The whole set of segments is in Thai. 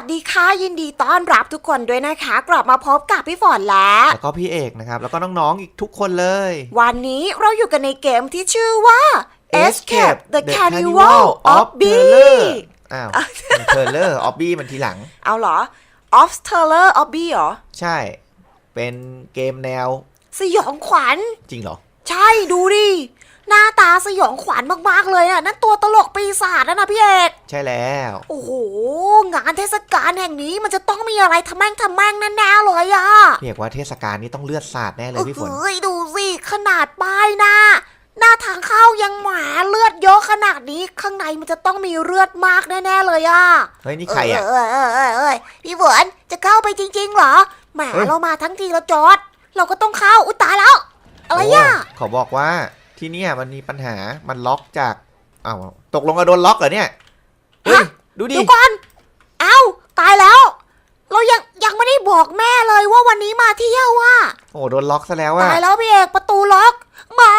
วัสดีค่ะยินดีต้อนรับทุกคนด้วยนะคะ กลับมาพบกับพี่ฝนแล้วแล้วก็พี่เอกนะครับ แล้วก็น้องๆอีกทุกคนเลย วันนี้เราอยู่กันในเกมที่ชื่อว่า Escape Escape the the Carnival Carnival of of Bee Terror อ้าวเทเลอร์ออบบี้มันทีหลัง เอาเหรอ of Terror of Bee เหรอ ใช่ เป็นเกมแนว สยองขวัญ จริงเหรอ ใช่ดูดิ หน้าตาสยองขวัญมากๆเลยอะนั่นตัวตลกปีศาจนะนะพี่เอกใช่แล้ว โอ้โหงานเทศกาลแห่งนี้มันจะต้องมีอะไรทำแม่งทำแม่งแน่ๆเลยอะพี่เอกว่าเทศกาลนี้ต้องเลือดสาดแน่เลยพี่ฝนเฮ้ยดูสิขนาดป้ายหน้า หน้าทางเข้ายังหมาเลือดเยอะขนาดนี้ข้างในมันจะต้องมีเลือดมากแน่ๆเลยอะ เฮ้ย นี่ใครอะ เออเออเออเออพี่ฝนจะเข้าไปจริงๆเหรอแหมเฮ้ย เรามาทั้งทีแล้วจอด เราก็ต้องเข้าอุ้ยตายแล้ว อะไรอะ โเขาบอกว่า ที่เนี่ยมันมีปัญหา มันล็อกจากอ้าวตกลงกระโดนล็อกเหรอเนี่ย เฮ้ยฮะดูดิ เดี๋ยวก่อนเอ้าตายแล้ว เรายังยังไม่ได้บอกแม่เลยว่าวันนี้มาเที่ยวว่ะโอ้โดนล็อกซะแล้วอะตายแล้วพี่เอกประตูล็อก ไม่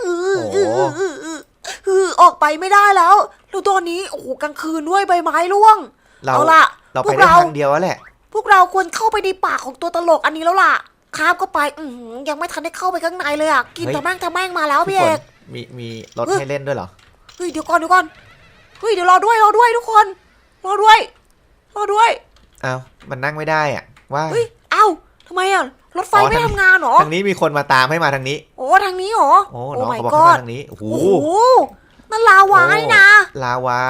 เออโอ้เออเออเออเออออกไปไม่ได้แล้วแล้วตอนนี้โอ้โหกลางคืนด้วยใบไม้ร่วงเราเอาล่ะ เราพไปวกได้เราทางเดียวแล้วแหละ พวกเราควรเข้าไปในปากของตัวตลกอันนี้แล้วล่ะ ข้ามก็ไปอือหือยังไม่ทันได้เข้าไปข้างในเลยอะกินเฮ้ยทะแม่งทะแม่งมาแล้วพี่พี่เอฝนกมีมีรถเฮ้ย ให้เล่นด้วยเหรอ เฮ้ยเดี๋ยวก่อนเดี๋ยวก่อนเฮ้ยเดี๋ยวรอด้วยรอด้วยทุกคน รอด้วย รอด้วยอ้าว มันนั่งไม่ได้อะ ว่า เฮ้ยเอ้าทำไมอะรถไฟอ๋อไม่ทางทำงานเหรอทางนี้มีคนมาตามให้มาทางนี้ โอ้ทางนี้เหรอโอ้โอ้น้อง my เขาบอกให้ god มาทางนี้โอ้โห โอ้โหนั่นลาวาโอ้ นี่นะลาวา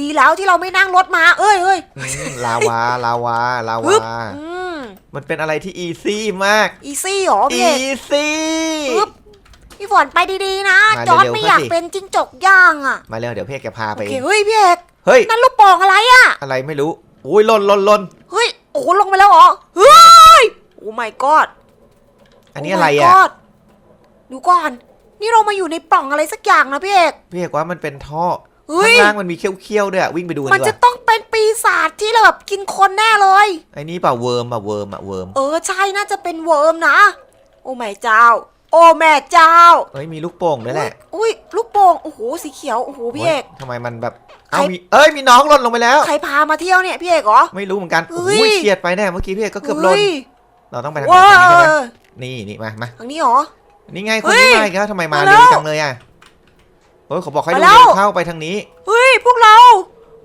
ดีแล้วที่เราไม่นั่งรถมาเอ้ยเอ้ย อืมลาวา ลาวา ลาฮึบวา อื มมันเป็นอะไรที่อีซี่มาก อีซี่เหรอพี่อีเอกซี่ฮึบพี่ฝนไปดีๆนะมาจอร์ดเร็วๆไม่อยากเข้าสิเป็นจิ้งจกย่างอะมาเร็วเดี๋ยวพี่เอกจะพาโอไปเคเฮ้ยพี่เอกเฮ้ยนั่นลูกโป่งอะไรอะ อะไรไม่รู้อุ้ยหล่นหล่นหล่นเฮ้ยโอ้โหลงไปแล้วเหรอเฮ้ยโอ้ my god อันนี้อะไร Oh my อะ god ดูก่อน นี่เรามาอยู่ในปล่องอะไรสักอย่างนะพี่เอกพี่เอกว่ามันเป็นท่อ เฮ้ยข้างล่างมันมีเขี้ยวๆด้วยอะวิ่งไปดูกันมันดีกจะว่าต้องเป็นปีศาจที่แบบกินคนแน่เลย ไอ้นี่เปล่าเวิร์มอะเวิร์มอะเวิร์มเออใช่น่าจะเป็นเวิร์มนะ โอ้แม่เจ้า โอ้แม่เจ้าเอ้ยมีลูกโป่งด้วยแหละอุ้ยลูกโป่งโอ้โหสีเขียวโอ้โหพี่เอกโยทำไมมันแบบใครเอ้ามีเอ้ยมีน้องหล่นลงไปแล้ว ใครพามาเที่ยวเนี่ยพี่เอกเหรอ ไม่รู้เหมือนกันเฮ้โอ้ย ยเฉียดไปแน่เมื่อกี้พี่เอกก็เกือบหล่นฮ้ยเราต้องไปทางไหนว้าทางนี้ใช่ไหมวนี่นี่มามาทางนี้เหรอ นี่ไงคเฮ้นยนี้มาอีกแล้วทำไมมามาแล้เร็ววจังเลยอะ เฮ้ยเขาบอกให้มาดูแล้วเร็วเข้าไปทางนี้ เฮ้ยพวกเรา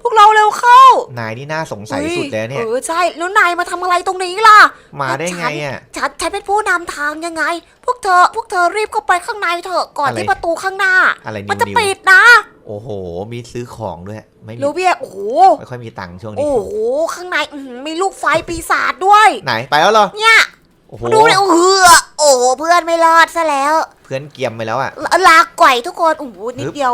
พวกเราเร็วเข้านายนี่น่าสงสัยฮ้สุดเลยเนี่ย เออใช่แล้วนายมาทำอะไรตรงนี้ล่ะมาได้ไงอะ ฉันฉันเป็นผู้นำทางยังไง พวกเธอ พวกเธอรีบเข้าไปข้างในเถอะก่อนอะไร ที่ประตูข้างหน้า อะไรมันนิวจะนิวปิดนะโอ้โห มีซื้อของด้วย ไม่มีรู้พี่โอ้โหไม่ค่อยมีตังค์ช่วงนี้ โอ้โหข้างในอื้อหือมีลูกไฟปีศาจด้วย ไหนไปแล้วเหรอเนี่ย โอ้โหดูเลยโอ้โหโอ้โหเพื่อนไม่รอดซะแล้ว เพื่อนเกียมไปแล้วอะลลาก่อยทุกคนโอ้โหนิฮึดบเดียว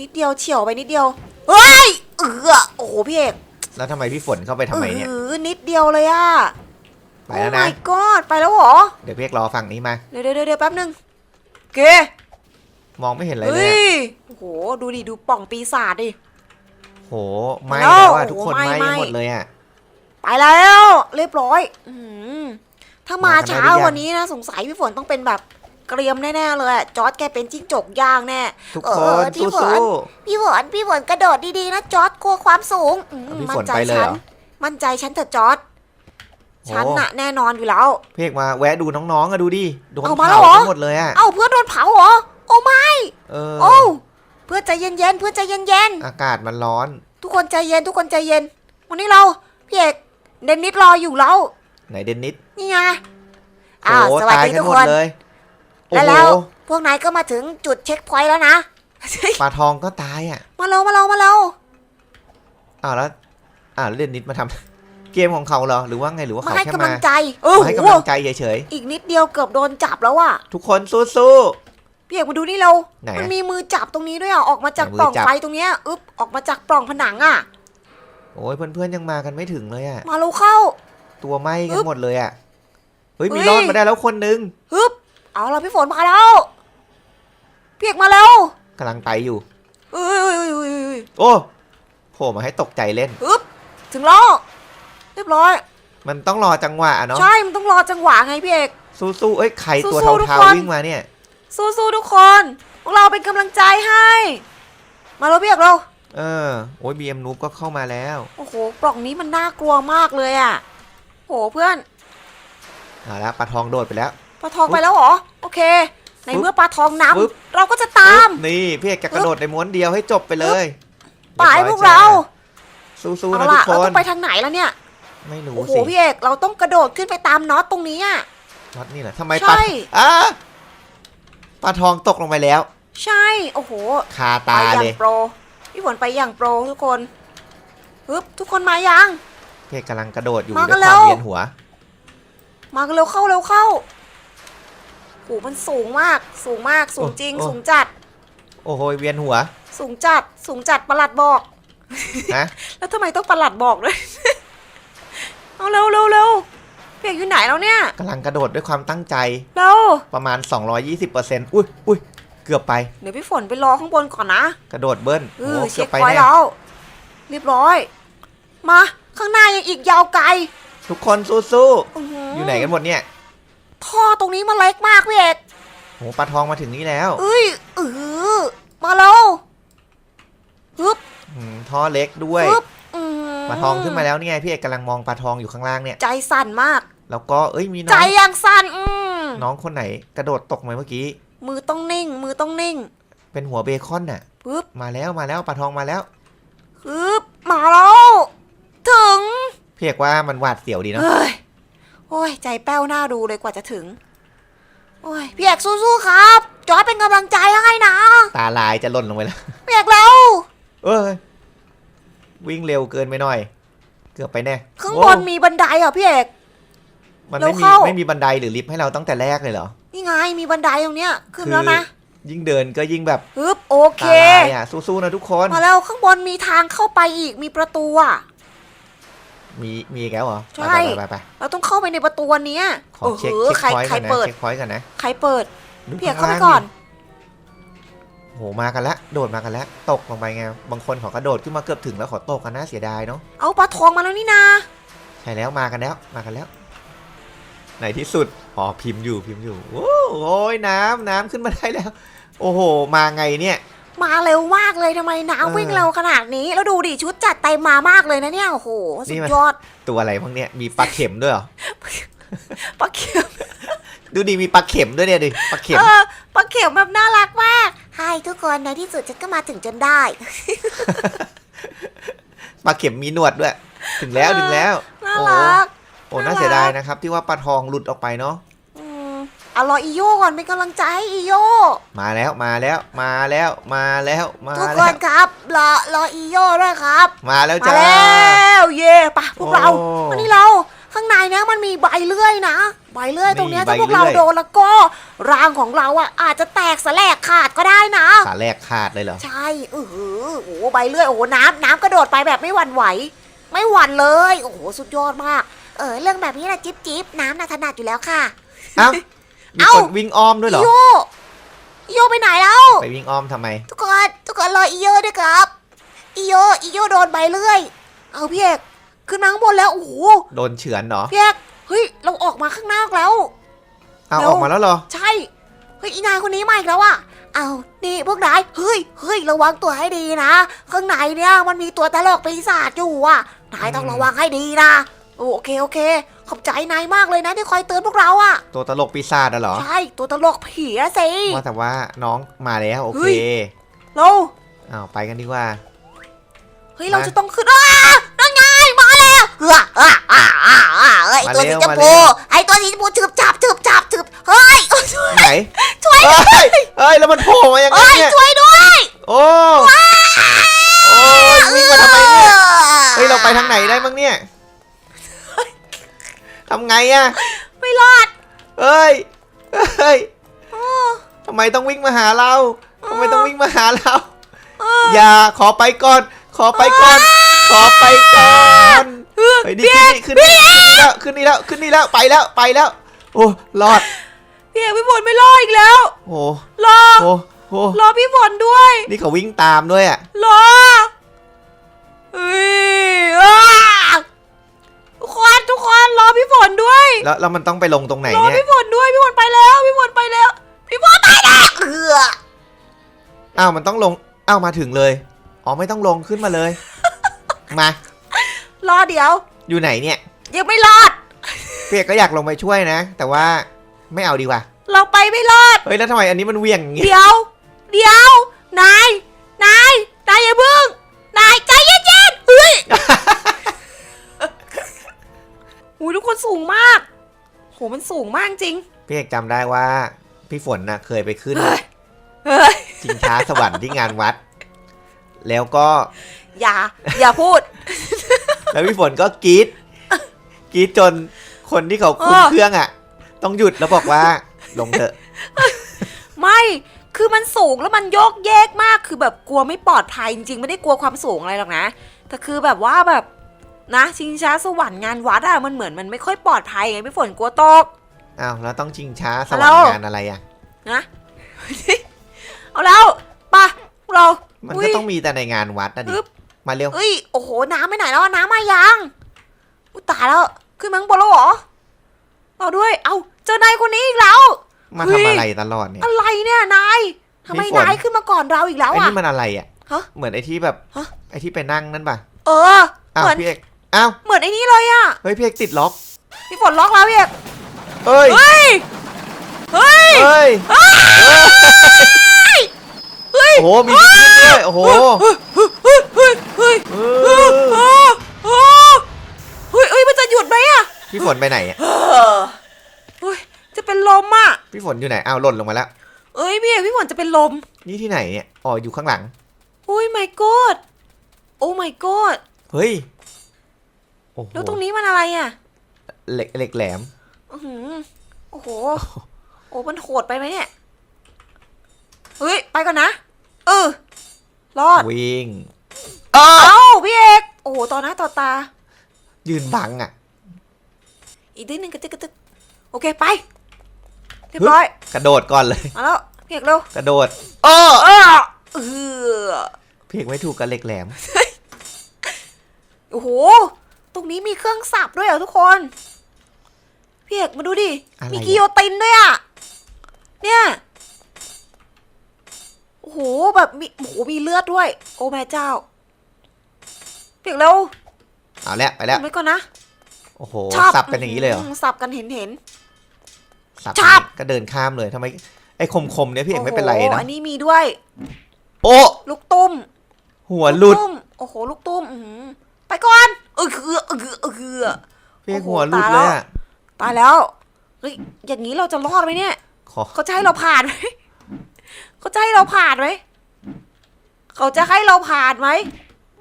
นิดเดียวเฉียวไปนิดเดียวเฮ้ยเออโอ้โหพี่เอกแล้วทำไมพี่ฝนเข้าไปทำไมเนี่ยออนิดเดียวเลยอะไปแล้วนะโอ้ my god ไปแล้วเหรอเดี๋ยวพี่เอกรอฝั่งนี้มาเดี๋ยวเดี๋ยวเดี๋ยวแป๊บนึงโอเคมองไม่เห็นอะไรเลเฮ้ยยอะโอ้โหดูดิดูป่องปีศาจดิโหไหม่แล้วแล้วอะทุกคนโอ้ไหไหม้ม่หมดเลยอะไปแล้ว เรียบร้อย อืม ถ้ามามากันได้ช้าหรือยังวันนี้นะสงสัยพี่ฝนต้องเป็นแบบเกรียมแน่ๆเลยอะจอร์ดแกเป็นจิ้งจกย่างแน่ทุกเอคอนพี่ฝนสู้ พี่ฝนพี่ฝนกระโดดดีๆนะจอร์ดกลัวความสูงอืมเอาพี่มั่ฝนนใจไปเลยฉัเหนรอมั่นใจฉันเถอะจอร์ดโอ้ ฉันน่ะแน่นอนอยู่แล้วๆพี่เอกมาแวะดูน้องๆอะดูดิโดนเอามาเผาแล้วเหรอ ทั้งหมดเลยอะเอ้าเพื่อนโดนเผาเหรอโอ้ไม่เออโอ้เพื่อนใจเย็นๆเพื่อนใจเย็นๆ อากาศมันร้อน ทุกคนใจเย็นทุกคนใจเย็น วันนี้เราพี่เอกเดนนิสรออยู่แล้ว ไหนเดนนิสนี่ไงอ้าวโอ้สวัสตายดีกันทุกหมคดนเลยโอ้แล้วโหแล้วพวกนายก็มาถึงจุดเช็คพอยต์แล้วนะปลาทองก็ตายอะ มาเร็วมาเร็วมาเร็วอ้าวแล้วอ้าวแล้วเดนนิสมาทำเกมของเขาเหรอหรือว่าไงหรือว่ามาเขาให้แค่กำมาลังใจเออมาให้โหกำลังใจเฉยอีกนิดเดียวเกือบโดนจับแล้วอะๆทุกคนสู้พี่เอกมาดูนี่เราไหนอะมันมีมือจับตรงนี้ด้วยอะออกมาจากไหนมือปล่องจับไฟตรงเนี้ยอึ๊บออกมาจากปล่องผนังอะๆโอ้ยเพื่อนๆยังมากันไม่ถึงเลยอะมาเร็วเข้า ตัวไหม้อึ๊กันบหมดเลยอะ เฮ้ย มีเฮ้ย รอดมาได้แล้วคนนึงฮึบเอาละพี่ฝนมาแล้วพี่เอกมาแล้วกำลังไปอยู่ เอ้ยเอ้ยเอ้ยเอ้ยเอ้ยโอ้โผล่มาให้ตกใจเล่น ฮึบถึงแล้วเรียบร้อย มันต้องรอจังหวะอะเนาะ ใช่ มันต้องรอจังหวะไงพี่เอก สู้ๆเอ้ย ใครตัวสู้ๆทุกเทาคน ๆวิ่งมาเนี่ย สู้ๆทุกคนพวกเราเป็นกำลังใจให้ มาแล้วพี่เอกเราเออ โอ้ยบีเอ็มนูบก็เข้ามาแล้ว โอ้โห ปล่องนี้มันน่ากลัวมากเลยอะ โหเพื่อนเอาละปลาทองโดดไปแล้ว ปลาทองไปแล้วเหรอ โอเค ในปึ๊บเมื่อปลาทองปึ๊บนำเราก็จะตามปึ๊บนี่พี่เอกจะกระโดดในม้วนเดียวให้จบไปเลยไปยบพร้วอยกเราจ้สู้ๆเอานะทุล่ะกคเราต้อนงไปทางไหนแล้วเนี่ย ไม่รู้โอ้โหสิพี่เอกเราต้องกระโดดขึ้นไปตามน็อตตรงนี้อะน็อตนี่แหละทำไมใช่ปลาอะปลาทองตกลงไปแล้ว ใช่ โอ้โห คาไปตาอย่าเลงย โปร พี่ฝนไปอย่างโปรทุกคนฮึบทุกคนมายังพี่ เอกกำลังกระโดดอยู่มาด้กัวนยแล้คว วามเวียนหัว มากันเร็วเข้าเร็วเข้าโหมันสูงมาก สูงมากสูงจริงสูงจัด โอ้โหเวียนหัวสูงจัด สูงจัดประหลัดบอก นะแล้วทำไมต้องประหลัดบอกด้วย เอาเร็วเร็วเร็วเปียกอยู่ไหนแล้วเนี่ยกำลังกระโดดด้วยความตั้งใจเร็วประมาณ 220%อุ้ยอุ้ยเกือบไปเดี๋ยวพี่ฝนไปรอข้างบนก่อนนะกระโดดเบิ้ลเอโอ้อเกืเช็อคบไปพอยต์แน่แล้วเรียบร้อย มา ข้างหน้ายังอีกยาวไกล ทุกคนสู้อื้อๆอยู่ไหนกันหมดเนี่ยท่อตรงนี้มันเล็กมากพี่เอกโหปลาทองมาถึงนี่แล้วเอ้ยเออมาแล้วฮึบอืมท่อเล็กด้วยฮึบอืมปลาทองขึ้นมาแล้วนี่ไงพี่เอกกำลังมองปลาทองอยู่ข้างล่างเนี่ย ใจสั่นมาก แล้วก็เอ้ยมีน้ใจองยังสั่นอืมน้องคนไหนกระโดดตกมาเมื่อกี้ มือต้องนิ่ง มือต้องนิ่งเป็นหัวเบคอนน่ะ ปึ๊บมาแล้วมาแล้วปลาทองมาแล้ว ฮึบมาแล้ว ถึงพี่เอกว่ามันหวาดเสียวดีเนาะเฮ้ยโอ้ย ใจแป้วหน้าดูเลยกว่าจะถึง โอ้ยพี่เอกสู้ๆครับ จอร์ดเป็นกำลังใจให้นะตาลายจะหล่นลงไปแล้ว พี่เอกแล้วเอ้ยวิ่งเร็วเกินไปหน่อย เกือบไปแน่ข้างบโอ้นมีบันไดอะพี่เอก มันไม่มีเราเข้า ไม่มีบันไดหรือลิฟต์ให้เราตั้งแต่แรกเลยเหรอนี่ไงมีบันไดตรงเนี้ยขึ้นแล้วนะยิ่งเดินก็ยิ่งแบบฮึบโอเค ตาลายอะสู้ๆนะทุกคน มาแล้วข้างบนมีทางเข้าไปอีกมีประตูอะ มีมีอีกแล้วเหรอใช่ ไปไปไปไปเราต้องเข้าไปในประตูอันเนี้ยขอเช็คโอ้โหเช็คใครพอยต์ใครก่อนนะเปิด เช็คพอยต์ก่อนนะใครเปิดดูพี่เอกข้เข้างไปล่งก่อนโหมากันแล้วโดดมากันแล้วตกลงไปไงบางคนเขากระโดดขึ้นมาเกือบถึงแล้วขอตกกันน่าเสียดายเนาะเอาปลาทองมาแล้วนี่นาใช่แล้วมากันแล้วมากันแล้วในที่สุดอ๋อพิมพ์อยู่พิมพ์อยู่โอ้โหน้ำน้ำขึ้นมาได้แล้ว โอ้โห มาไงเนี่ย มาเร็วมากเลยทำไมเออน้ำวิ่งเร็วขนาดนี้ แล้วดูดิชุดจัดเต็มมามากเลยนะเนี่ย โอ้โหนี่สุดมันยอดตัวอะไรพวกเนี้ยมีปลาเข็มด้วยเหรอ ปลาเข็มดูดิมีปลาเข็มด้วยเนี่ยดิปลาเข็ม เออปลาเข็มแบบน่ารักมากใช่ทุกคนในที่สุดฉันก็มาถึงจนได้ ปลาเข็มมีหนวดด้วย ถึงแล้วเออ ถึงแล้ว น่าโอ้รัก โอ้น่าเสียดายนะครับ ที่ว่าปลาทองหลุดออกไปเนาะอืม เอารออีโยก่อนเป็นกำลังใจให้อีโยมาแล้วมาแล้วมาแล้วมาแล้วมาทุกคแล้วนครับรอรออีโยด้วยครับมาแล้วมาจ้า แล้วเย่ปะพวกเราโอ้วันนี้เราข้างในเนี้ยมันมีใบเลื่อยนะใบเลื่อยตรงเนี้ยนี่ถ้าพวกใบเลื่เราอย โดนแล้วก็ร่างของเราอะอาจจะแตกสลกขาดก็ได้นะ ขาแรกขาดเลยเหรอใช่เออโอ้โหใบเลื่อย โอ้โหน้ำน้ำกระโดดไปแบบไม่หวั่นไหว ไม่หวั่นเลย โอ้โห สุดยอดมาก เออ เรื่องแบบนี้นะจิ๊บจิ๊บน้ำน่ะถนัดอยู่แล้วค่ะ เอ้า มีเอ้าคนวิ่งอ้อมด้วยเหรออีโยอีโยไปไหนแล้วไปวิ่งอ้อมทำไม ทุกคนทุกคนรออีโยด้วยครับอีโยอีโยโดนใบเลื่อย เอาพี่เอกขึ้นมาข้างบนแล้วโอ้โหโดนเฉือนเหรอ พี่เอกเฮ้ยเราออกมาข้างนอกแล้ว เอาเร็วออกมาแล้วเหรอ ใช่เฮ้ยอีนายคนนี้มาอีกแล้วอะเอานี่พวกนายเฮ้ยเฮ้ยระวังตัวให้ดีนะข้างในเนี่ยมันมีตัวตลกปีศาจอยู่อะนายต้องอืม ระวังให้ดีนะโอเคโอเค ขอบใจนายมากเลยนะที่คอยเตือนพวกเราอะตัวตลกปีศาจอะเหรอ ใช่ตัวตลกผีอะสิ ว่าแต่ว่าน้องมาแล้วโอเฮ้เคย เราอ้าวไปกันดีกว่า เฮ้ยเราจะต้องขึ้นอ้านั่นไงมาแล้วเฮ้ยอ่าอ่าอ่าอ่าเอ้ยมาตัวเร็สีวชมมาพูเร็วไอ้ตัวสีชมพูฉึบจับฉึบจับฉึบเฮ้ยช่วยไหนช่วยเฮ้ยเฮ้ยแล้วมันโผล่มายังไงเอ้ยเนี่ยช่วยด้วยโอ้โอ้ยวิ่งมาทำไมเนี่ยเฮ้ยเราไปทางไหนได้มั้งเนี่ย ทำไงอะไม่รอดเฮ้ยเฮ้ยทำไมต้องวิ่งมาหาเราทำไมต้องวิ่งมาหาเรา อย่าขอไปก่อน ขอไปก่อน ขอไปก่อนไปนี่ขึ้นนี่ขึ้นนี่ขึ้นนี่แล้วขึ้นนี่แล้วขึ้นนี่แล้วไปแล้วไปแล้ว โอ้รอดพี่เอกพี่ฝนไม่รออีกแล้ว โอ้รอโอ้โอ้รอพี่ฝนด้วย นี่เขาวิ่งตามด้วยอะรอเฮ้ยอ้าทุก คนทุกคนรอพี่ฝนด้วยแล้วแล้วมันต้องไปลงตรงไหนรอเนี่ยพี่ฝนด้วยพี่ฝนไปแล้ว พี่ฝนไปแล้ว พี่ฝนไปแล้วเอออ้าวมันต้องลงอ้าวมาถึงเลยอ๋อไม่ต้องลงขึ้นมาเลย มารอเดี๋ยว อยู่ไหนเนี่ยยังไม่รอดพี่เอกก็อยากลงไปช่วยนะ แต่ว่าไม่เอาดีกว่าเราไปไม่รอด เฮ้ยแล้วทำไมอันนี้มันเหวี่ยงอย่างงี้เดี๋ยว เดี๋ยวนายนายนายอย่าเพิ่งนายใจเย็นๆเฮ้ย หูยทุกคนสูงมาก โหมันสูงมากจริง พี่เอกจำได้ว่า พี่ฝนนะเคยไปขึ้น เฮ้ย เฮ้ย ชิงช้าสวรรค์ที่งานวัด แล้วก็อย่า อย่าพูด แล้วพี่ฝนก็กรีดกรีดจนคนที่เขาคุมเออ เครื่องอะ ต้องหยุดแล้วบอกว่า ลงเถอะไม่ คือมันสูงแล้วมันโยกเยกมาก คือแบบกลัวไม่ปลอดภัยจริงๆ ไม่ได้กลัวความสูงอะไรหรอกนะ แต่คือแบบว่าแบบ นะชิงช้าสวรรค์งานวัดอะมันเหมือนมันไม่ค่อยปลอดภัยไงพี่ฝนกลัวตก อ้าวแล้วต้องชิงช้าสฮัวลรโหรลค์งานอะไรอะนะเอาแล้วไปะพวกเรา มันอุ๊ก็ยต้องมีแต่ในงานวัดนะดิอึ๊บมาเร็วเอ้ยโอ้โหน้ำไปไหนแล้วอะน้ำมายังอุยตายแล้วขึ้นมาข้างบนแล้วเหรอเราด้วย เอาเจอนายคนนี้อีกแล้วมาเฮ้ทำยอะไรตลอดเนี่ยอะไรเนี่ยนายทำไมพี่ฝนนายขึ้นมาก่อนเราอีกแล้วไอ้อะนี่มันอะไรอะฮะเหมือนไอ้ที่แบบฮะไอ้ที่ไปนั่งนั่นป่ะเอออ้าวเหมือนพี่เอกอ้าว เหมือนไอ้นี่เลยอะเฮ้ยพี่เอกติดล็อก พี่ฝนล็อกแล้วพี่เอกเอ้ย เฮ้ย เฮ้ย เฮ้ย เฮ้ย โอ้โห มีลูกชิ้นด้วย โอ้โห เฮ้ยเฮ้ยเฮ้ยเอเฮ้ยอเฮ้ย เฮ้ย เฮ้ย เฮ้ย มันจะหยุดไหมอะพี่ฝนไปไหนอะเฮ้ย จะเป็นลมอะพี่ฝนอยู่ไหน อ้าวหล่นลงมาแล้ว เอ้ยพี่เอกพี่ฝนจะเป็นลม นี่ที่ไหนเนี่ย อ๋อ อยู่ข้างหลังโอ้ย my god โอ้ my god เฮ้ย โอ้โหแล้วตรงนี้มันอะไรอะเหล็กเหล็กแหลม อื้อหือโอ้โห โอ้มันโหดไปไหมเนี่ย เฮ้ย ไปก่อนนะ เออ รอด วิ่งเออเอ้า พี่เอก โอ้โห ต่อหน้าต่อตา ยืนบังอะอีกนิดนึงกระตึกกระตึกโอเค ไป เรียบร้อย กระโดดก่อนเลย มาแล้ว พี่เอกเร็ว กระโดด เออ เออเออพี่เอกไม่ถูกกับเหล็กแหลม โอ้โห ตรงนี้มีเครื่องสับด้วยเหรอทุกคนพี่เอกมาดูดิ อะไรมีอะกิโยตินด้วยอะ เนี่ย โอ้โห แบบมีโอ้โหมีเลือดด้วย โอ้แม่เจ้าพี่เอกเร็วเอาแล้วไปแล้ว ทำไว้ก่อนนะโอ้โหชอบสับกันอย่างนี้เลยเหรอมสับกันเห็นเห็น สับชอบก็เดินข้ามเลยทำไม ไอ้คมคมๆเนี่ยพี่เอกไม่เป็นไรโอ้โหนะ อันนี้มีด้วย โอ้ ลูกตุ้มหัวหลุดกตุ้ม โอ้โห ลูกตุ้มอื้อหือไปก่อนเออคือเออคือเออคือพี่เอกโอ้โหหัวหลุดตายเลแล้วยอะตายแล้วเฮ้ยอย่างนี้เราจะรอดไหมเนี่ยขอเขาจะให้เราผ่านไหมเขาจะให้เราผ่านไหมเขาจะให้เราผ่านไหม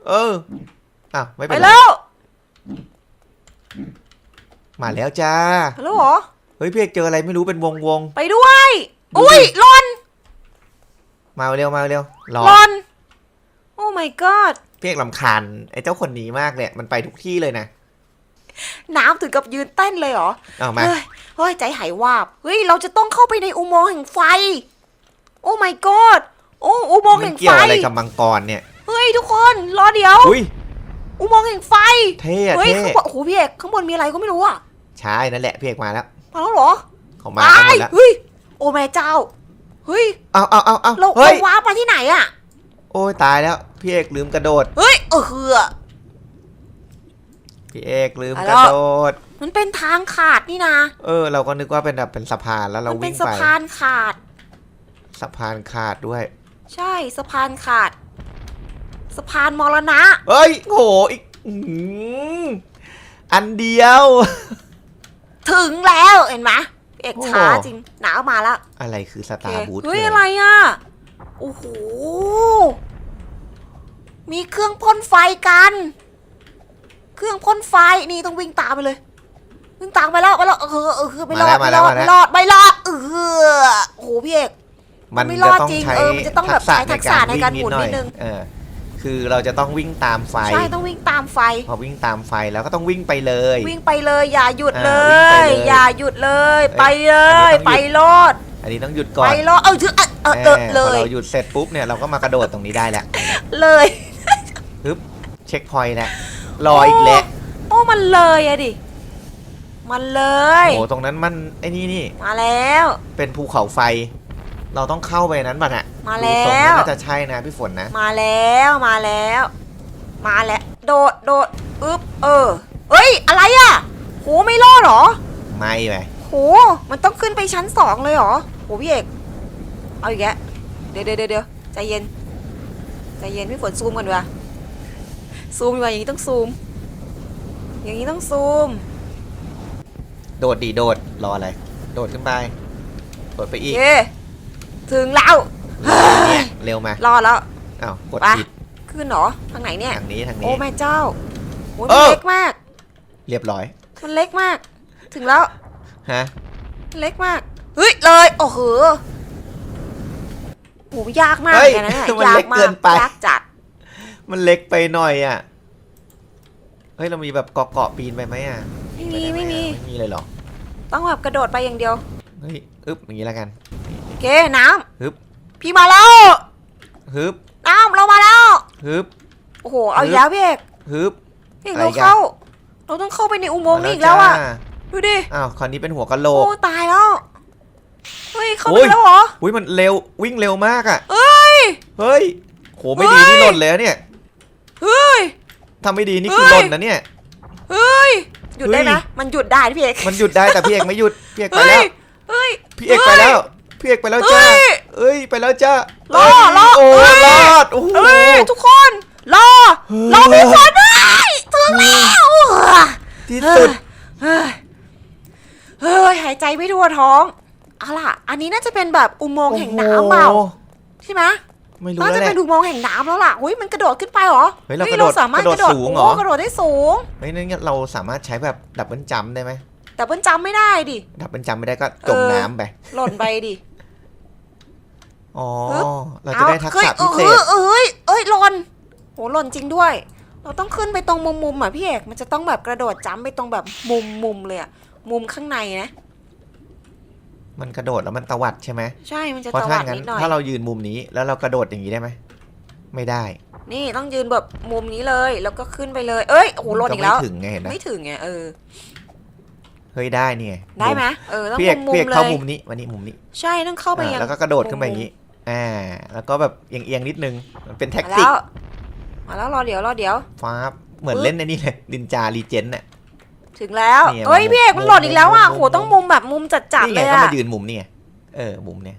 เอออ้าวไม่ไปเป็นไรแล้ว มาแล้วจ้าไปแล้วเหรอเฮ้ยพี่เอกเจออะไรไม่รู้เป็นวงวงไปด้วยดูอุ้ยดิหลอนๆมาเร็วมาเร็วรอหลอนโอ้ my god พี่เอกลำคาญไอ้เจ้าคนนี้มากเลยมันไปทุกที่เลยนะ น้ำถึงกับยืนเต้นเลยเหรอเอามาเฮ้ยเฮ้ยใจหายวาบเฮ้ยเราจะต้องเข้าไปในอุโมงค์แห่งไฟ โอ้ my god โอ้อุโมงค์มัแห่นงเกี่ไฟยวอะไรกับมังกรเนี่ย เฮ้ยทุกคนรอเดี๋ยว อุ้ยอุโมงค์แห่งไฟเท่อะเฮ้ยเท่ข้างบนโอ้โหพี่เอกข้างบนมีอะไรก็ไม่รู้อะใช่นั่นแหละพี่เอกมาแล้วมาแล้วเหรอเขามากันหมดแล้วเฮ้ยโอ้แม่เจ้าเฮ้ยเอาเอาเอาเอาเราเฮ้เรายว้าร์ปมาที่ไหนอะโอ้ยตายแล้ว พี่เอกลืมกระโดด เฮ้ยเออเหือ พี่เอกลืมไปกแล้ระวโดด มันเป็นทางขาดนี่นะ เออ เราก็นึกว่าเป็นแบบเป็นสะพานแล้วเรามันเป็วิ่นงสะไป พานขาด สะพานขาดด้วย ใช่สะพานขาด สะพานมรณะเฮ้ยโหอีกอื้อหืออันเดียว ถึงแล้วเห็นไหมพี่เอกโอ้ ช้าจริงหนาวมาแล้วอะไรคือสโอตาเคร์บูธเฮ้ยอะไรอะโอ้โห มีเครื่องพ่นไฟกัน เครื่องพ่นไฟนี่ต้องวิ่งตามไปเลย วิ่งตามไปแล้วไปแล้วเออเออคือไม่รอดไม่รอดไม่รอดไม่รอดเออโอ้โหพี่เอกมันไม่รจะอดต้องจริงใช้เออมันจะต้องแบบใช้ทักษะในการหมุนนิดนึงเออคือเราจะต้องวิ่งตามไฟใช่ต้องวิ่งตามไฟ พอวิ่งตามไฟแล้วก็ต้องวิ่งไปเลย วิ่งไปเลยอย่าหยุดเลอ่าวิ่งไปยเลยอย่าหยุดเลยเอ้ยไปเลยอันนี้ต้องหยุดไปรอดอันนี้ต้องหยุดก่อไปนรอดเออถือเออเออเออแหเลมพอยเราหยุดเสร็จปุ๊บเนี่ยเราก็มากระโดดตรงนี้ได้แล้วเลย เช็คพอยต์แล้วรออีกแล้วโอ้ มันเลยอะดิ มันเลย โอ้โหตรงนั้นมันไอ้นี่นี่ มาแล้ว เป็นภูเขาไฟ เราต้องเข้าไปนั้นป่ะน่ะมาดูทรงแล้วน่าจะใช่นะพี่ฝนนะ มาแล้วมาแล้ว มาแล้ว โดดโดดอึ๊บเออ เอ้ย อะไรอะโหไม่รอดเหรอ ไม่ไปโห มันต้องขึ้นไปชั้นสองเลยเหรอ โหพี่เอก เอาอีกแล้วเดี๋ยวเดี๋ยวเดี๋ยวเดี๋ยวใจเย็น ใจเย็นพี่ฝนซูมกันดีกว่า ซูมดีกว่าอย่างนี้ต้องซูม อย่างนี้ต้องซูม โดดดีโดดรออะไร โดดขึ้นไป โดดไปอีก เย้ถึงแล้วเฮ้เนี่ยยเร็วมารอดแล้วอ้าวกดไปผิดขึ้นเหรอทางไหนเนี่ย ทางนี้ทางโอ้นี้แม่เจ้าโอ้ยเอมันอเล็กมาก เรียบร้อย มันเล็กมาก ถึงแล้ว ฮะมันเล็กมาก เฮ้ยเลย โอ้โหโหยากมากเฮ้ยเลยนะเนี่ยมันยาเล็กกมาเกิกนไปยากจัด มันเล็กไปหน่อยอะ เฮ้ย เรามีแบบเกาะเกาะๆปีนไปไหมอะไม่มีปด้หไม่มีอะไม่มีเลยเหรอ ต้องแบบกระโดดไปอย่างเดียว เฮ้ย อึ๊บ อย่างนี้แล้วกัน โอเค น้ฮึบำพี่มาแล้ว ฮึบ น้ำเรามาแล้ว ฮึบ โอ้โห เอาอีกแล้วพี่เอกฮึบ พี่เอกอะไรเรากันเข้า เราต้องเข้าไปในอุโมงค์นี้อีกแล้วอะ มาจ้าดูดิอ้าว คราวนี้เป็นหัวกะโหลโอ้ก ตายแล้ว เฮ้ย เข้าโอ้ไปย แล้วเหรอ อุ้ยมันเร็ว วิ่งเร็วมากอะ เอ้ย เฮ้ย โห ไม่ดีเฮ้ยนี่หล่นเลยอะเนี่ย เฮ้ย ทำไม่ดีนี่คือเฮ้หยล่นนะเนี่ย เฮ้ย หยุดได้ไหมเฮ้ยมันหยุดได้พี่เอกมันหยุดได้แต่พี่เอกไม่หยุด พี่เอกไปเฮ้แล้ยวเฮ้ย พี่เอกไปแล้ว พี่เอกไปแล้วจ้าเฮ้ยเอ้ยไปแล้วจ้ารอเยรอโอ้เฮ้ย รอดโอ้โห เฮ้ยทุกคนรอรอพี่ฝนด้วยถึงแล้วที่สุด เฮ้ยเฮ้ยหายใจไม่ทั่วท้องเอาล่ะ อันนี้น่าจะเป็นแบบอุโมงค์แห่งน้ำเปล่าโอ้โหใช่ไหม ไม่รู้น่าแล้วจะแหเป็ละ นอุโมงค์แห่งน้ำแล้วล่ะอุ้ยมันกระโดดขึ้นไปเหรอเฮ้ยเรากระโดดสามารถกระโดดสูงเหรอ โกระโดดได้สูง เฮ้ยนั่นไงเราสามารถใช้แบบดับเบิลจัมป์ได้ไหมแต่เปิ้ลจำไม่ได้ดิ ดับเบิลจัมป์ไม่ได้ก็จมเออ น้ำไป หล่นไปดิ อ๋อ ปึ๊บ เราจะได้ทักษะพิเศเอ้ษยเอ้ยเอ้ยหล่นโหหล่นจริงด้วย เราต้องขึ้นไปตรงมุมมุมๆอะพี่เอก มันจะต้องแบบกระโดดจ้ำไปตรงแบบมุมมุมๆเลยอะ มุมข้างในนะ มันกระโดดแล้วมันตวัดใช่ไหมใช่ มันจะเพราะตถ้าวัดงั้นนิดหน่อย ถ้าเรายืนมุมนี้แล้วเรากระโดดอย่างนี้ได้ไหมไม่ได้นี่ต้องยืนแบบมุมนี้เลย แล้วก็ขึ้นไปเลย เอ้ย โอ้โหหล่นอีกแล้วไม่ถึงไงเห็นไหมไม่ถึงไง เออ เฮ้ยได้นี่ไงได้ไหมเออ ต้องพี่เอกมุมพี่เอกๆเลเข้าย มุมนี้วันนี้มุมนี้ใช่ ต้องเข้าไปอ่ายัง แล้วก็กระโดดขึ้นไปอย่างนี้อ่าแล้วก็แบบเอียงๆนิดนึงมันเป็นแท็กมาติแล้กวมาแล้วรอเดี๋ยวรอเดี๋ยว ฟ้าบเหมือนปึ๊บเล่นในนี่เลยดินจารีเจนน่ะ ถึงแล้วเนี่ยเอ้ยมุมพี่เอกมันหล่นอีกแล้วอะมุมโหต้องมุมแบบมุมจัดๆนี่เลไงยก็อะ มายืนมุมนี่ไงเออมุมเนี้ย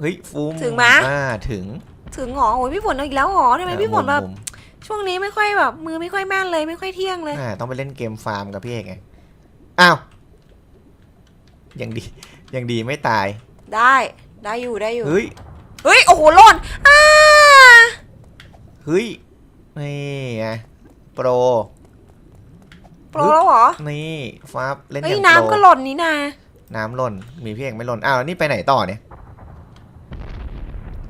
เฮ้ยฟูมถึงไหมอ่าถึงถึงหรอโอ้ยพี่ฝนเอาอีกแล้วหรอทำไมเออพี่ฝนแบบมุมช่วงนี้ไม่ค่อยแบบ มือไม่ค่อยแม่นเลยไม่ค่อยเที่ยงเลยอ่าต้องไปเล่นเกมฟาร์มกับพี่เอกไงอ้าวยังดียังดีไม่ตายได้ได้อยู่ได้อยู่เฮ้ยเฮ้ยโอ้โหหล่นอ้าเฮ้ยนี่ไงโปร โปรแล้วเหรอนี่ฟ้าบเล่นอเฮ้ยย่างน้ำโปก็รหล่นนี่นาน้ำหล่น มีพี่เอกไม่หล่นอ้าวนี่ไปไหนต่อเนี่ย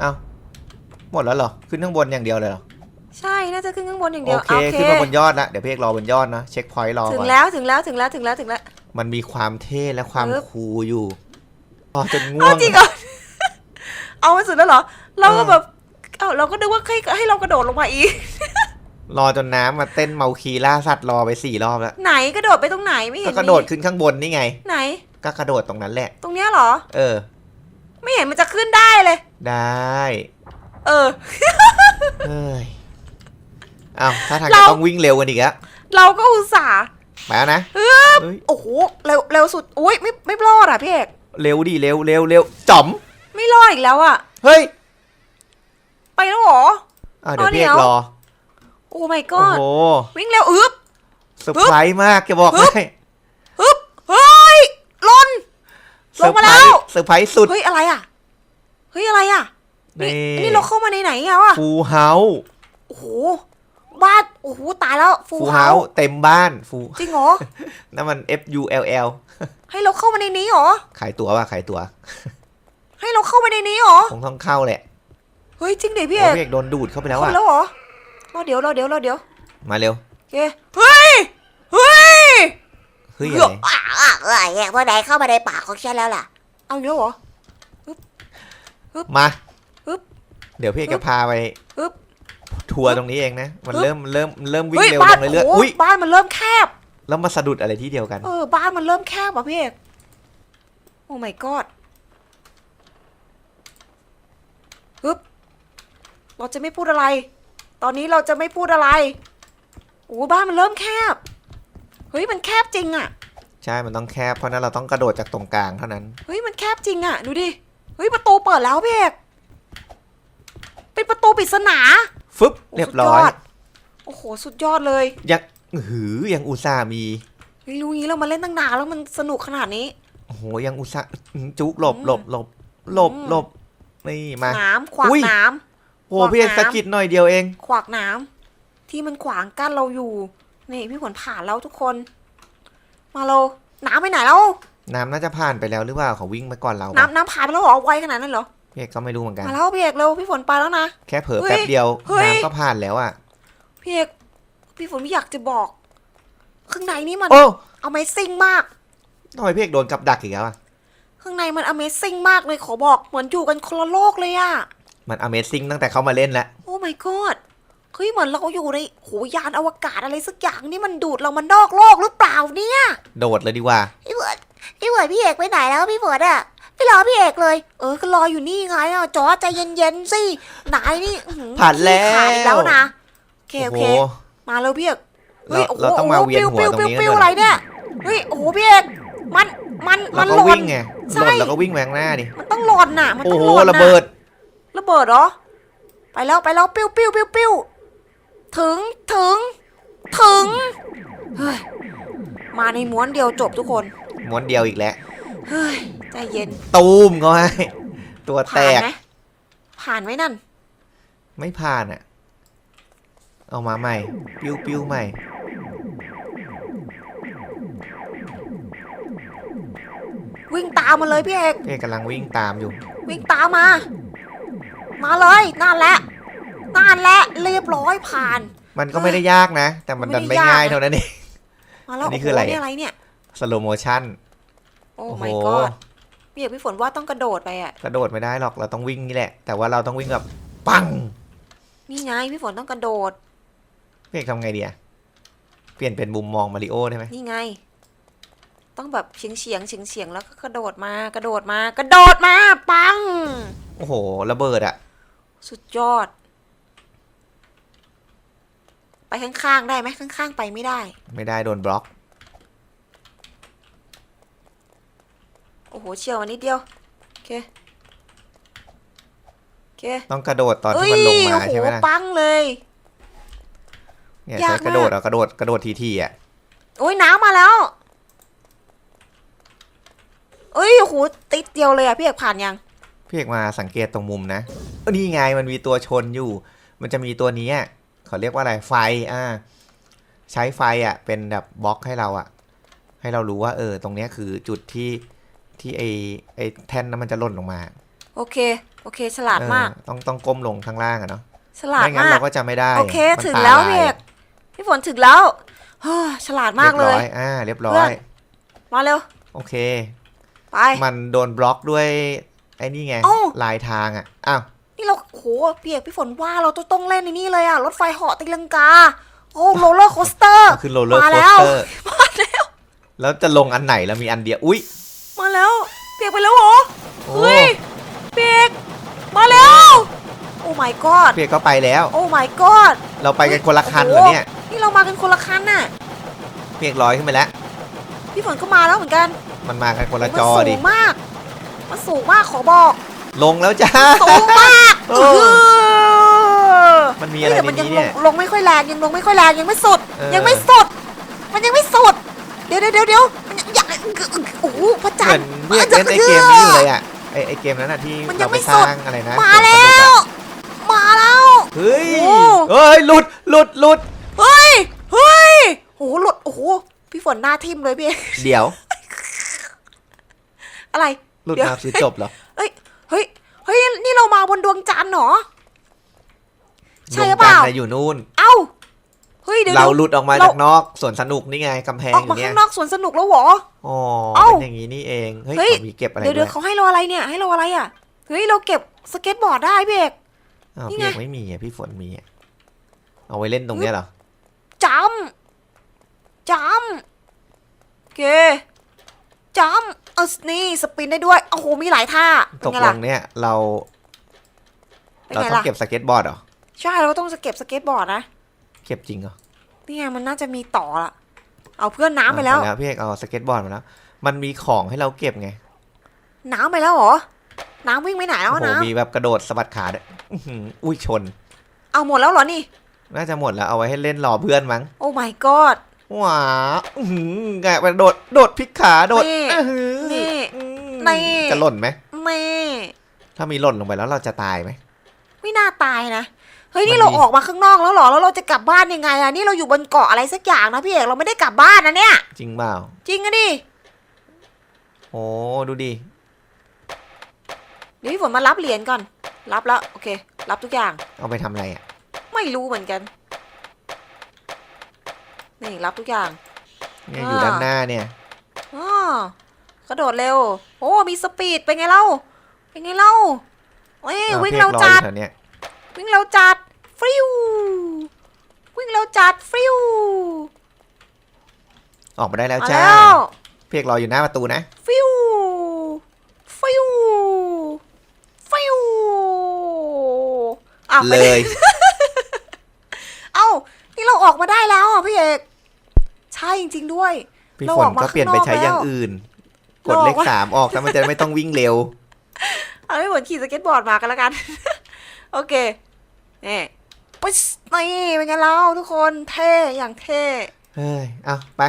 อ้าวหมดแล้วเหรอขึ้นข้างบนอย่างเดียวเลยเหรอใช่น่าจะขึ้นข้างบนอย่างเดีโอยวเคขึ้นมาบนยอดละเดี๋ยวพี่เอกรอบนยอดนะเช็คพอยต์รอถึก่งอนแล้วถึงแล้วถึงแล้วถึงแล้วถึงแล้วถึงแล้ว มันมีความเท่และความปึ๊บ คูลอยู่รอจนง่วเอางจริงเหรอ เอามาสุดแล้วเหรอ เราก็เออ แบบ เอ้าเราก็นึกว่าให้ให้เรากระโดดลงมาอีก รอจนน้ำมาเต้นเมาคีล่าสัตว์รอไปสี่รอบแล้วไหนกระโดดไปตรงไหนไม่เห็ก็นกระโดดมีขึ้นข้างบนนี่ไง ไหน ก็กระโดดตรงนั้นแหละ ตรงเนี้ยเหรอ เออ ไม่เห็นมันจะขึ้นได้เลย ได้เออ เฮ้ยอ้าวถ้าทางเรา จะต้องวิ่งเร็วกันอีกแล้วเราก็อุตส่าห์ไปแล้วนะเออเฮ้ยโอ้โหเร็วเร็วสุดอุ้ยไม่ไม่รอดอะพี่เอกเร็วดิเร็วเร็วเร็วจ๋อม ไม่รอดอีกแล้วอะ เฮ้ยไปแล้วเหรออ้าวเดี๋ยวอ๋อพี่เอเดี๋กยวรอโอ้ my โอ้ god โหวิ่งเร็วอึ๊บ เซอร์ไพรส์มากจะบอกฮึให้บฮึบเฮ้ยหล่นเซอร์ลงมาไพรแล้วส์เซอร์ไพรส์สุด เฮ้ยอะไรอะ เฮ้ยอะไรอะ นี่นี่ นี่เราเข้ามาในไหนแล้วอะ ฟูเฮาโอ้โห บ้าน โอ้โห ตายแล้ว ฟูฟูเฮาเฮาเต็มบ้านฟูจริงเหรอ นั่นมัน F U L L ให้เราเข้ามาในนี้เหรอ ขายตั๋วป่ะขายตั๋วให้เราเข้ามาในนี้เหรอ คงต้องเข้าแหละเฮ้ยจริงดิพี่โอ้เอกพี่เอกโดนดูดเข้าไปแล้วเข้าอะ แล้วเหรอ รอเดี๋ยวรอเดี๋ยวรอเดี๋ยวมาเร็วโอเคเฮ้ยเฮ้ยเฮ้ยเฮ้อะยไรอะอะเอ้ยเนี่ยพวกนายเข้ามาในป่ากของฉันแล้วล่ะ เอาเยอะเหรอ มาฮึบเดี๋ยวพี่เอกฮึจะบพาไปฮึบทัวร์ตรงนี้เองนะ มันฮึบเริ่มเริ่มเริ่มวิ่งเฮ้ยเร็วบ้าลนงเรื่อยๆโอ้อุ้ยบ้านมันเริ่มแคบ แล้วมาสะดุดอะไรที่เดียวกัน เออบ้านมันเริ่มแคบอะพี่เอกโอ้ my god ฮึบเราจะไม่พูดอะไร ตอนนี้เราจะไม่พูดอะไรโอ้บ้านมันเริ่มแคบ เฮ้ยมันแคบจริงอะใช่ มันต้องแคบ เพราะนั้นเราต้องกระโดดจากตรงกลางเท่านั้น เฮ้ยมันแคบจริงอะดูดิ เฮ้ยประตูเปิดแล้วพี่เอกเป็นประตูปริศนา ฟึบ เรียบร้อยสุดยอดโอ้โหสุดยอดเลยยังหือยังอุตส่าห์มีเฮ้ยรู้งี้เรามาเล่นตั้งนานแล้วมันสนุกขนาดนี้ โอ้โหยังอุตส่าห์อื้อจุกหลบหลบหลบหลบอืมหลบนี่มาน้ำขวางอุ๊ยน้โอ้ โหพี่เอกขวางน้ำ สะกิดหน่อยเดียวเองำขวางน้ำที่มันขวางกั้นเราอยู่ นี่พี่ฝนผ่านแล้วทุกคน มาเราน้ำไปไหนแล้วน้ำน่าจะผ่านไปแล้วหรือเปล่าเขาวิ่งไปก่อนเราปะน้ำน้ำผ่านไปแล้วเหรอไวขนาดนั้นเหรอพี่เอกก็ไม่รู้เหมือนกัน มาแล้วพี่เอกเร็วพี่ฝนไปแล้วนะ แค่เผลอเฮ้ยแป๊บเดียวเฮ้ย น้ำก็ผ่านแล้วอะ พี่เอกพี่ฝนไม่อยากจะบอก ข้างในนี่มัน โอ้ Amazing มาก ทำไมพี่เอกโดนกับดักอีกแล้วอะข้างในมัน Amazing มากเลยขอบอกเหมือนอยู่กันคนละโลกเลยอะ มัน Amazing ตั้งแต่เขามาเล่นแล้ว โอ้ my god เฮ้ยเหมือนเราอยู่ในโหยานอวกาศอะไรสักอย่างนี่มันดูดเรามันนอกโลกหรือเปล่าเนี่ยโดดเลยดีกว่า พี่ฝนพี่ฝนพี่เอกไปไหนแล้วพี่ฝนอะไม่รอพี่เอกเลย เออก็รออยู่นี่ไงอะจอใจเย็นๆสินายนี่อื้อหือผ่านแล้ว ขี้ขายแล้วนะโอเคโอ้โอโห เคมาแล้วพี่เอกเฮ้ยเราโอ้โหเราต้องมาเวียนหัวปิ้ตรงนี้ปิ้วกันด้วยอะไรเนี่ยเฮ้ยโอ้โหพี่เอกมันมันเรามันก็หล่นวิ่งไงใช่หล่นแล้วก็วิ่งแหวงหน้าดิ มันต้องหล่นน่ะมันโอ้ต้องโหหล่นระน่ะเบิด ระเบิดเหรอ ไปแล้วไปแล้วปิ้วปิ้วปิ้วปิ้วถึงถึง ถึง เฮ้ย มาในม้วนเดียวจบทุกคนม้วนเดียวอีกแล้ว เฮ้ยใจเย็น ตูมก็ให้ตัวแตผ่านก ไหมผ่านไหมนั่น ไม่ผ่านอะ เอามาใหม่ ปิ้วปิ้วใหม่ วิ่งตามมาเลยพี่เอกพี่เอกกำลังวิ่งตามอยู่ วิ่งตามมา มาเลยนั่นแหละนั่นแหละเรียบร้อยผ่าน มันก็ไม่ได้ยากนะ แต่มันดันไม่ไม่ได้ยากง่ายนะเท่านั้นเอง มาแล้วอันนี้โโหคืออะไรนี่อะไรเนี่ย สโลโมชั่น โอ้ โอ้โห my god พี่เอกพี่ฝนว่าต้องกระโดดไปอะ กระโดดไม่ได้หรอกเราต้องวิ่งนี่แหละ แต่ว่าเราต้องวิ่งแบบปังนี่ไงพี่ฝนต้องกระโดด พี่เอกทำไงดีอะเปลี่ยนเป็นมุมมองมาริโอได้ไหมนี่ไง ต้องแบบเฉียงเฉียงเฉียงเฉียงแล้วก็กระโดดมากระโดดมากระโดดมาปัง โอ้โหระเบิดอะ สุดยอด ไปข้างๆได้ไหมข้างๆไปไม่ได้ ไม่ได้โดนบล็อก โอ้โหเฉียวมานิดเดียว โอเค โอเคต้องกระโดดตอนเอ้ที่ยมันลงมาโอ้โหใช่ไหมล่ะปังเลย เนี่ยยากจะกระโดดมาก เอากระโดดกระโดดทีทีๆอะโอ้ยน้ำมาแล้วเอ้ยโอ้โหติดเดียวเลยอะพี่เอกผ่านยัง พี่เอกมาสังเกตตรงมุมนะเอ้อนี่ไงมันมีตัวชนอยู่ มันจะมีตัวนี้อะเขาเรียกว่าอะไรไฟอ่าใช้ไฟอะเป็นแบบบล็อกให้เราอะ ให้เรารู้ว่าเออ ตรงเนี้ยคือจุดที่ที่ไอไอแท่นนั้นมันจะหล่นลงมา โอเค โอเค ฉลาดเออมาก ต้องต้องก้มลงข้างล่างอะเนาะฉลาดไม่งั้นมากเราก็จะไม่ได้ โอเคมันถึงตาแล้วลายพี่เอกพี่ฝนถึงแล้วเฮ้ยฉลาดมากเลรีบยร้อยอ่า เรียบร้อเพื่อยนมาเร็ว โอเค ไป มันโดนบล็อกด้วย ไอ้นี่ไง เอ้า ลายทางอะ อ้าว นี่เราโหพี่เอกพี่ฝนว่าเราต้องต้องเล่นในนี่เลยอะรถไฟเหาะตีลังกา โอ้โรลเลอร์โคสเตอร์มันคือโรลเลอร์มาโคแล้สว เตอร์แล้วจะลงอันไหนแล้วมีอันเดียว อุ้ย มาแล้วพี่เอกไปแล้วเหรอโอ้ เฮ้ยพี่เอกมาแล้ว โอ้ my god พี่เอกก็ไปแล้ว โอ้ my god เราไปกันคนละคันเหรอเนี่ยนี่เรามากันคนละคันน่ะพี่เอกลอยขึ้นไปแล้ว พี่ฝนก็มาแล้วเหมือนกันมันมากันคนละมันจอสูดิ งมาก มันสูงมากขอบอกลงแล้วจ้า สูงมากเอเอออมันมีอะไรเฮ้ยแต่ในมันยังนี้ลเนี่งย ลงไม่ค่อยแรงยังลงไม่ค่อยแรงยังไม่สุด เออ ยังไม่สุด มันยังไม่สุด เดี๋ยวเดี๋ยวเดี๋ยวเดี๋ยวมันยังยังโอ้โหพระจัเหมืนอนทร์พี่เอกเล่นไอเกมนี้อยู่เลยอะไอไอเกมนั้นอะที่มันยังเราไม่ไปสร้างสุดอะไรนะมาสวนแล้สนุกอะวมาแล้ว เฮ้ยโอ้ เฮ้ยหลุดหลุดหลุดเฮ้ยเฮ้ยโอ้โหหลุดโอ้โหพี่ฝนหน้าทิ่มเลยพี่ เดี๋ยว อะไรห ลุดเดี๋ยวมาคือจบเหรอเฮ้ย เฮ้ย เฮ้ย นี่เรามาบนดวงจันทร์เหรอ ใช่ดวงหรือเปจันล่าทร์น่ะอยู่นู่น เอ้า เฮ้ย เดี๋ยวเราเดี๋ยวหลุดออกมาเราจากนอกสวนสนุกนี่ไงกำแพงออกอมายู่เนี่ข้ายงนอกสวนสนุกแล้วเหรอ อ๋อเอ้าเป็นอย่างนี้นี่เองเฮ้ยเฮ้ย เขามีเก็บอะไรเดี๋ยวด้เดี๋วยยวเขาให้เราอะไรเนี่ย ให้เราอะไรอะ เฮ้ย เราเก็บสเก็ตบอร์ดได้พี่เอกอ้าวนี่พี่ไง เอกไม่มีอะพี่ฝนมีอะเอาไว้เล่นตรงเนี้ยเหรอจำจำโอเคจำ เออนี่สปินได้ด้วยโอ้โหมีหลายท่าตเป็นกไงลล่ะงเนี่ยเราเป็นเราไงต้องล่ะเก็บสเก็ตบอร์ดเหรอใช่เราก็ต้องเก็บสเก็ตบอร์ดนะเก็บจริงเหรอเนี่ยมันน่าจะมีต่อละเอาเพื่อนน้ำไปแล้วเอาพี่เอกเอาสเก็ตบอร์ดมาแล้วมันมีของให้เราเก็บไง น้ำไปแล้วเหรอ น้ำวิ่งไปไหนแล้วโอ้โหน้มีแบบกระโดดสะบัดขาด้วยอื้อหืออุ้ยชนำเอาหมดแล้วเหรอนี่ น่าจะหมดแล้วเอาไว้ให้เล่นรอเพื่อนมั้ง โอ้ my god ว้าอื้อหือแกะไปโดด โดดพลิกขา โดดนี่อื้อหือนี่อืมนี่ จะหล่นไหม แม่ถ้ามีหล่นลงไปแล้วเราจะตายไหม ไม่น่าตายนะ เฮ้ยนี่มันเรามีออกมาข้างนอกแล้วเหรอ แล้วเราจะกลับบ้านยังไงอะนี่เราอยู่บนเกาะอะไรสักอย่างนะพี่เอกเราไม่ได้กลับบ้านนะเนี่ย จริงเปล่า จริงอะดิ โอ้ ดูดิ เดี๋ยวพี่ฝนมารับเหรียญก่อน รับแล้ว โอเค รับทุกอย่าง เอาไปทำอะไรอะ ไม่รู้เหมือนกัน นี่รับทุกอย่างเนี่ยอ่าอยู่ด้านหน้าเนี่ยอ๋อกระโดดเร็ว โอ้มีสปีดเป็นไงเล่า เป็นไงเล่าเอ้ยอ้าวิ่งพี่เร็วอกอจัดยู่แถวเนี้ยวิ่งเร็วจัดฟิววิ่งเร็วจัดฟิวออกมาได้แล้วมาจ้าแล้วเพียกรออยู่หน้าประตูนะ ฟิวฟิวฟิวอ้าวเลไม่ได้ยเอ้านี่เรา ออกมาได้แล้วอะพี่เอก ใช่จริง ๆ ด้วย พี่เราฝอนอกมาก็เปลี่ยนไปใช้อย่างอื่นกเราดออกเลขว่าสามออกแล้วมันจะไม่ต้องวิ่งเร็ว เอาให้เหมือนขี่สเก็ตบอร์ดมากันแล้วกัน โอเคนี่ปุ๊ชนี่เป็นไงเราทุกคนเท่อย่างเท่ เฮ้ย เอาไป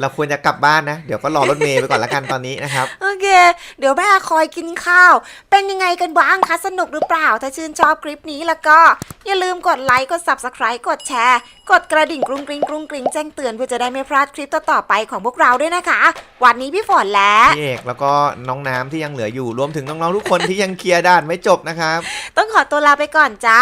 เราควรจะกลับบ้านนะ เดี๋ยวก็รอรถเมย์ไปก่อนละกันตอนนี้นะครับ โอเค เดี๋ยวแม่คอยกินข้าว เป็นยังไงกันบ้างคะ สนุกหรือเปล่า ถ้าชื่นชอบคลิปนี้แล้วก็ อย่าลืมกดไลค์ กด subscribe กดแชร์ กดกระดิ่งกรุงกริงกรุงกริงแจ้งเตือนเพื่อจะได้ไม่พลาดคลิปต่อๆไปของพวกเราด้วยนะคะ วันนี้พี่ฝนและพี่เอกแล้วก็น้องน้ำที่ยังเหลืออยู่รวมถึงน้องๆทุกคนที่ยังเคลียร์ด่านไม่จบนะครับ ต้องขอตัวลาไปก่อนจ้า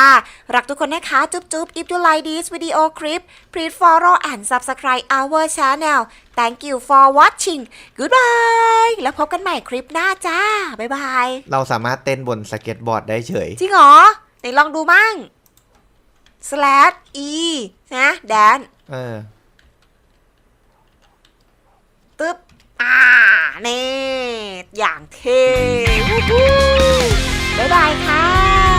รักทุกคนนะคะ จุ๊บจุ๊บ if you like this video clip please follow and subscribe our channel thank you for watching goodbye แล้วพบกันใหม่คลิปหน้าจ้า บ๊ายบาย เราสามารถเต้นบนสเก็ตบอร์ดได้เฉย จริงเหรอไหนลองดูมั่ง slash e นะแดนเออ ตึ๊บ อ่า นี่ อย่างเท่วู้ฮู้บ๊ายบายค่ะ